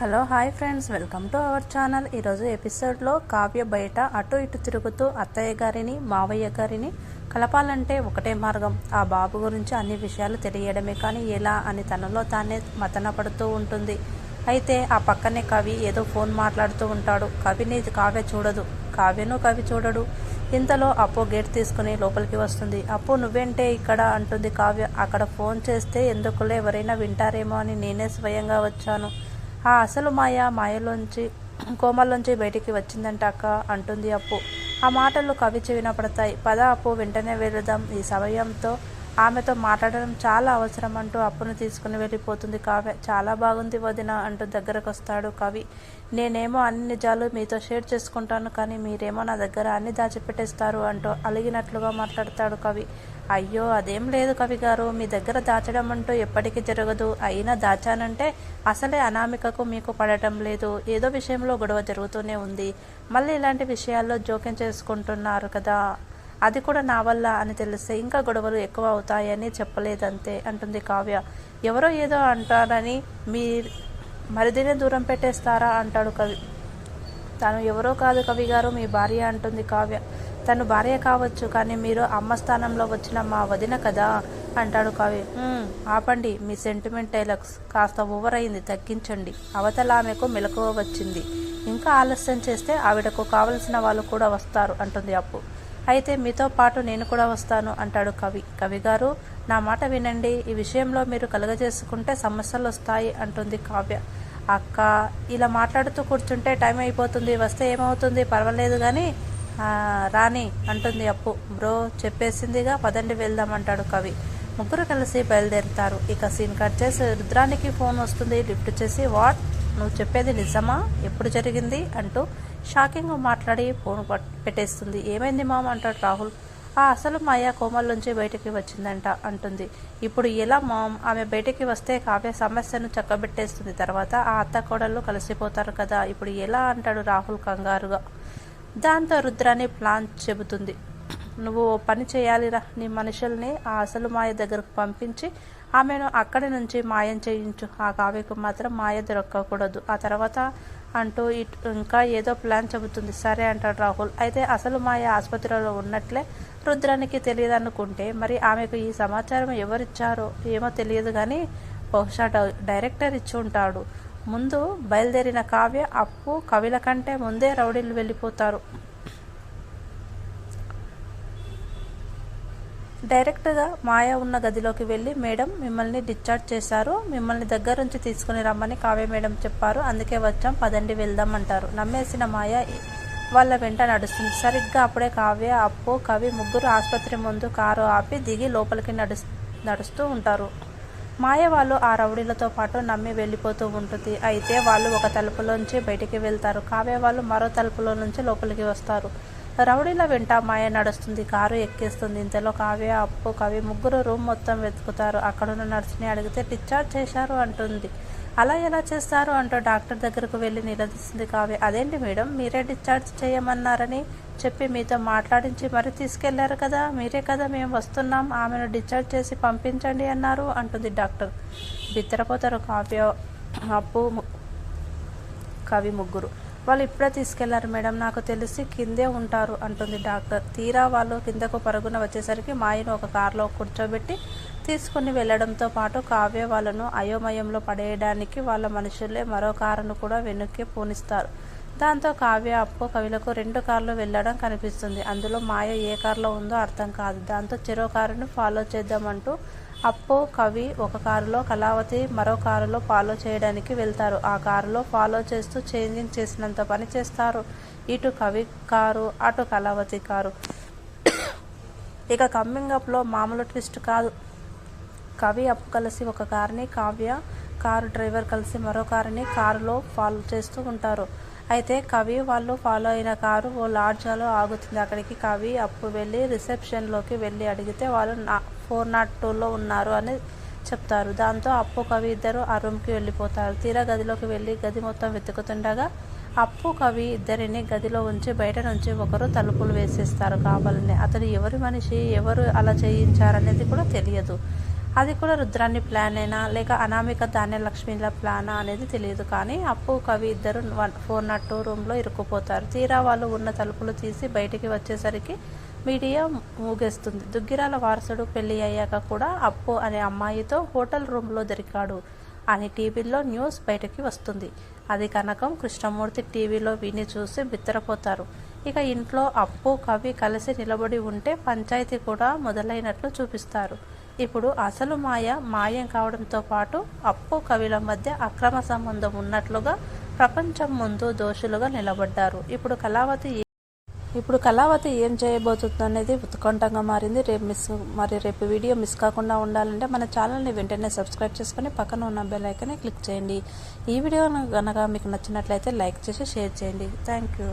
Hello hi friends. Welcome to our channel. ఈరోజు ఎపిసోడ్లో కావ్య బయట అటు ఇటు తిరుగుతూ అత్తయ్య గారిని మావయ్య గారిని కలపాలంటే ఒకటే మార్గం. ఆ బాబు గురించి అన్ని విషయాలు తెలియడమే కానీ ఎలా అని తనలో తానే మతన పడుతూ ఉంటుంది. అయితే ఆ పక్కనే కవి ఏదో ఫోన్ మాట్లాడుతూ ఉంటాడు. కవిని కావ్య చూడదు. కావ్యను కవి చూడడు. ఇంతలో అప్పు గేట్ తీసుకుని లోపలికి వస్తుంది. అప్పు నువ్వేంటే ఇక్కడ? అంటుంది కావ్య. అక్కడ ఫోన్ చేస్తే ఎందుకులే? ఎవరైనా వింటారేమో అని నేనే స్వయంగా వచ్చాను. ఆ అసలు మాయ మాయలోంచి కోమల్లోంచి బయటికి వచ్చిందంట అక్క అంటుంది అప్పు. ఆ మాటలు కవి చెవిన పడతాయి. పద అప్పు వెంటనే వెళదాం. ఈ సమయంతో ఆమెతో మాట్లాడడం చాలా అవసరం అంటూ అప్పును తీసుకుని వెళ్ళిపోతుంది కావ్య. చాలా బాగుంది వదిన అంటూ దగ్గరకు వస్తాడు కవి. నేనేమో అన్ని నిజాలు మీతో షేర్ చేసుకుంటాను కానీ మీరేమో నా దగ్గర అన్ని దాచిపెట్టేస్తారు అంటూ అలిగినట్లుగా మాట్లాడతాడు కవి. అయ్యో అదేం లేదు కవి గారు. మీ దగ్గర దాచడం అంటూ ఎప్పటికీ జరగదు. అయినా దాచానంటే అసలే అనామికకు మీకు పడటం లేదు. ఏదో విషయంలో గొడవ జరుగుతూనే ఉంది. మళ్ళీ ఇలాంటి విషయాల్లో జోక్యం చేసుకుంటున్నారు కదా. అది కూడా నా వల్ల అని తెలిస్తే ఇంకా గొడవలు ఎక్కువ అవుతాయని చెప్పలేదంతే అంటుంది కావ్య. ఎవరో ఏదో అంటారని మీ మరిదినే దూరం పెట్టేస్తారా అంటాడు కవి. తను ఎవరో కాదు కవి గారు మీ భార్య అంటుంది కావ్య. తను భార్య కావచ్చు కానీ మీరు అమ్మ స్థానంలో వచ్చిన మా వదిన కదా అంటాడు కవి "ఉమ్, ఆపండి మీ సెంటిమెంట్ డైలాగ్స్ కాస్త ఓవర్ అయింది తగ్గించండి. అవతల ఆమెకు మెలకువ వచ్చింది. ఇంకా ఆలస్యం చేస్తే ఆవిడకు కావలసిన వాళ్ళు కూడా వస్తారు అంటుంది అప్పు. అయితే మీతో పాటు నేను కూడా వస్తాను అంటాడు కవి. కవి గారు నా మాట వినండి. ఈ విషయంలో మీరు కలుగజేసుకుంటే సమస్యలు వస్తాయి అంటుంది కావ్య. అక్క ఇలా మాట్లాడుతూ కూర్చుంటే టైం అయిపోతుంది వస్తే ఏమవుతుంది? పర్వాలేదు కానీ రాణి రాని అంటుంది అప్పు. బ్రో చెప్పేసిందిగా పదండి వెళ్దాం అంటాడు కవి. ముగ్గురు కలిసి బయలుదేరుతారు. ఇక సీన్ కట్ చేసి రుద్రానికి ఫోన్ వస్తుంది. లిఫ్ట్ చేసి వాట్? నువ్వు చెప్పేది నిజమా? ఎప్పుడు జరిగింది? అంటూ షాకింగ్ మాట్లాడి ఫోన్ పట్- పెట్టేస్తుంది. ఏమైంది మామ? అంటాడు రాహుల్. ఆ అసలు మాయ కోమల్లోంచి బయటికి వచ్చిందంట అంటుంది. ఇప్పుడు ఎలా మామ్? ఆమె బయటికి వస్తే కావ్య సమస్యను చక్కబెట్టేస్తుంది. తర్వాత ఆ అత్త కోడళ్ళు కలిసిపోతారు కదా. ఇప్పుడు ఎలా అంటాడు రాహుల్ కంగారుగా. దాంతో రుద్రాని ప్లాన్ చెబుతుంది. నువ్వు ఓ పని చేయాలిరా. నీ మనుషుల్ని ఆ అసలు మాయ దగ్గరకు పంపించి ఆమెను అక్కడి నుంచి మాయం చేయించు. ఆ కావ్యకు మాత్రం మాయ దొరకకూడదు ఆ తర్వాత అంటూ ఇట్ ఇంకా ఏదో ప్లాన్ చెబుతుంది. సరే అంటాడు రాహుల్. అయితే అసలు మాయ ఆసుపత్రిలో ఉన్నట్లే రుద్రానికి తెలియదు అనుకుంటే మరి ఆమెకు ఈ సమాచారం ఎవరిచ్చారో ఏమో తెలియదు కానీ బహుశా డైరెక్టర్ ఇచ్చి ఉంటాడు. ముందు బయలుదేరిన కావ్య అప్పు కవిల కంటే ముందే రౌడీలు వెళ్ళిపోతారు. డైరెక్ట్గా మాయ ఉన్న గదిలోకి వెళ్ళి మేడం మిమ్మల్ని డిశ్చార్జ్ చేశారు. మిమ్మల్ని దగ్గర నుంచి తీసుకుని రమ్మని కావ్య మేడం చెప్పారు. అందుకే వచ్చాం. పదండి వెళ్దాం అంటారు. నమ్మేసిన మాయ వాళ్ళ వెంట నడుస్తుంది. సరిగ్గా అప్పుడే కావ్య అప్పు కవి ముగ్గురు ఆసుపత్రి ముందు కారు ఆపి దిగి లోపలికి నడుస్ నడుస్తూ ఉంటారు. మాయ వాళ్ళు ఆ రౌడీలతో పాటు నమ్మి వెళ్ళిపోతూ ఉంటుంది. అయితే వాళ్ళు ఒక తలుపులోంచి బయటికి వెళ్తారు. కావ్య వాళ్ళు మరో తలుపులో నుంచి లోపలికి వస్తారు. రౌడీల వెంట మాయ నడుస్తుంది. కారు ఎక్కేస్తుంది. ఇంతలో కావ్య అప్పు కవి ముగ్గురు రూమ్ మొత్తం వెతుకుతారు. అక్కడున్న నర్సుని అడిగితే డిశ్చార్జ్ చేశారు అంటుంది. అలా ఎలా చేస్తారు అంటూ డాక్టర్ దగ్గరకు వెళ్ళి నిలదీస్తుంది కావ్య. అదేంటి మేడం? మీరే డిశ్చార్జ్ చేయమన్నారని చెప్పి మీతో మాట్లాడించి మరీ తీసుకెళ్ళారు కదా? మీరే కదా మేము వస్తున్నాం. ఆమెను డిశ్చార్జ్ చేసి పంపించండి అన్నారు అంటుంది డాక్టర్. బిత్తరపోతారు కావ్య అప్పు కవి ముగ్గురు. వాళ్ళు ఇప్పుడే తీసుకెళ్ళారు మేడం. నాకు తెలిసి కిందే ఉంటారు అంటుంది డాక్టర్. తీరా వాళ్ళు కిందకు పరుగున వచ్చేసరికి మాయను ఒక కారులో కూర్చోబెట్టి తీసుకుని వెళ్ళడంతో పాటు కావ్య వాళ్ళను అయోమయంలో పడేయడానికి వాళ్ళ మనుషులే మరో కారును కూడా వెనక్కి పూనిస్తారు. దాంతో కావ్య అప్పు కవిలకు రెండు కార్లు వెళ్ళడం కనిపిస్తుంది. అందులో మాయ ఏ కారులో ఉందో అర్థం కాదు. దాంతో చెరో కారును ఫాలో చేద్దామంటూ అప్పో కవి ఒక కారులో కళావతి మరో కారులో ఫాలో చేయడానికి వెళ్తారు. ఆ కారులో ఫాలో చేస్తూ చేంజింగ్ చేసినంత పని చేస్తారు. ఇటు కవి కారు అటు కళావతి కారు. ఇక కమ్మింగ్ అప్లో మామూలు ట్విస్ట్ కాదు. కవి అప్పు కలిసి ఒక కారుని కావ్య కారు డ్రైవర్ కలిసి మరో కారుని కారులో ఫాలో చేస్తూ ఉంటారు. అయితే కవి వాళ్ళు ఫాలో అయిన కారు ఓ లాడ్జాలో ఆగుతుంది. అక్కడికి కవి అప్పు వెళ్ళి రిసెప్షన్లోకి వెళ్ళి అడిగితే వాళ్ళు నా ఫోర్ నాట్ టూలో ఉన్నారు అని చెప్తారు. దాంతో అప్పు కవి ఇద్దరు ఆ రూమ్కి వెళ్ళిపోతారు. తీరా గదిలోకి వెళ్ళి గది మొత్తం వెతుకుతుండగా అప్పు కవి ఇద్దరిని గదిలో ఉంచి బయట నుంచి ఒకరు తలుపులు వేసేస్తారు. కావాలని అతను ఎవరి మనిషి ఎవరు అలా చేయించారనేది కూడా తెలియదు. అది కూడా రుద్రాన్ని ప్లాన్ అయినా లేక అనామిక ధాన్యలక్ష్మిల ప్లానా అనేది తెలియదు. కానీ అప్పు కవి ఇద్దరు వన్ ఫోర్ నాట్ టూ రూమ్లో ఇరుక్కుపోతారు. తీరా వాళ్ళు ఉన్న తలుపులు తీసి బయటికి వచ్చేసరికి మీడియా మూగేస్తుంది. దుగ్గిరాల వారసుడు పెళ్ళి అయ్యాక కూడా అప్పు అనే అమ్మాయితో హోటల్ రూమ్లో దొరికాడు అని టీవీలో న్యూస్ బయటకి వస్తుంది. అది కనకం కృష్ణమూర్తి టీవీలో విని చూసి బిత్తరపోతారు. ఇక ఇంట్లో అప్పు కవి కలిసి నిలబడి ఉంటే పంచాయతీ కూడా మొదలైనట్లు చూపిస్తారు. ఇప్పుడు అసలు మాయ మాయం కావడంతో పాటు అప్పు కవిల మధ్య అక్రమ సంబంధం ఉన్నట్లుగా ప్రపంచం ముందు దోషులుగా నిలబడ్డారు. ఇప్పుడు కళావతి ఇప్పుడు కళావతి ఏం చేయబోతుంది అనేది ఉత్కంఠంగా మారింది. రేపు మిస్ మరి రేపు వీడియో మిస్ కాకుండా ఉండాలంటే మన ఛానల్ని వెంటనే సబ్స్క్రైబ్ చేసుకొని పక్కన ఉన్న బెల్ ఐకాన్ని క్లిక్ చేయండి. ఈ వీడియో కనుక మీకు నచ్చినట్లయితే లైక్ చేసి షేర్ చేయండి. Thank you.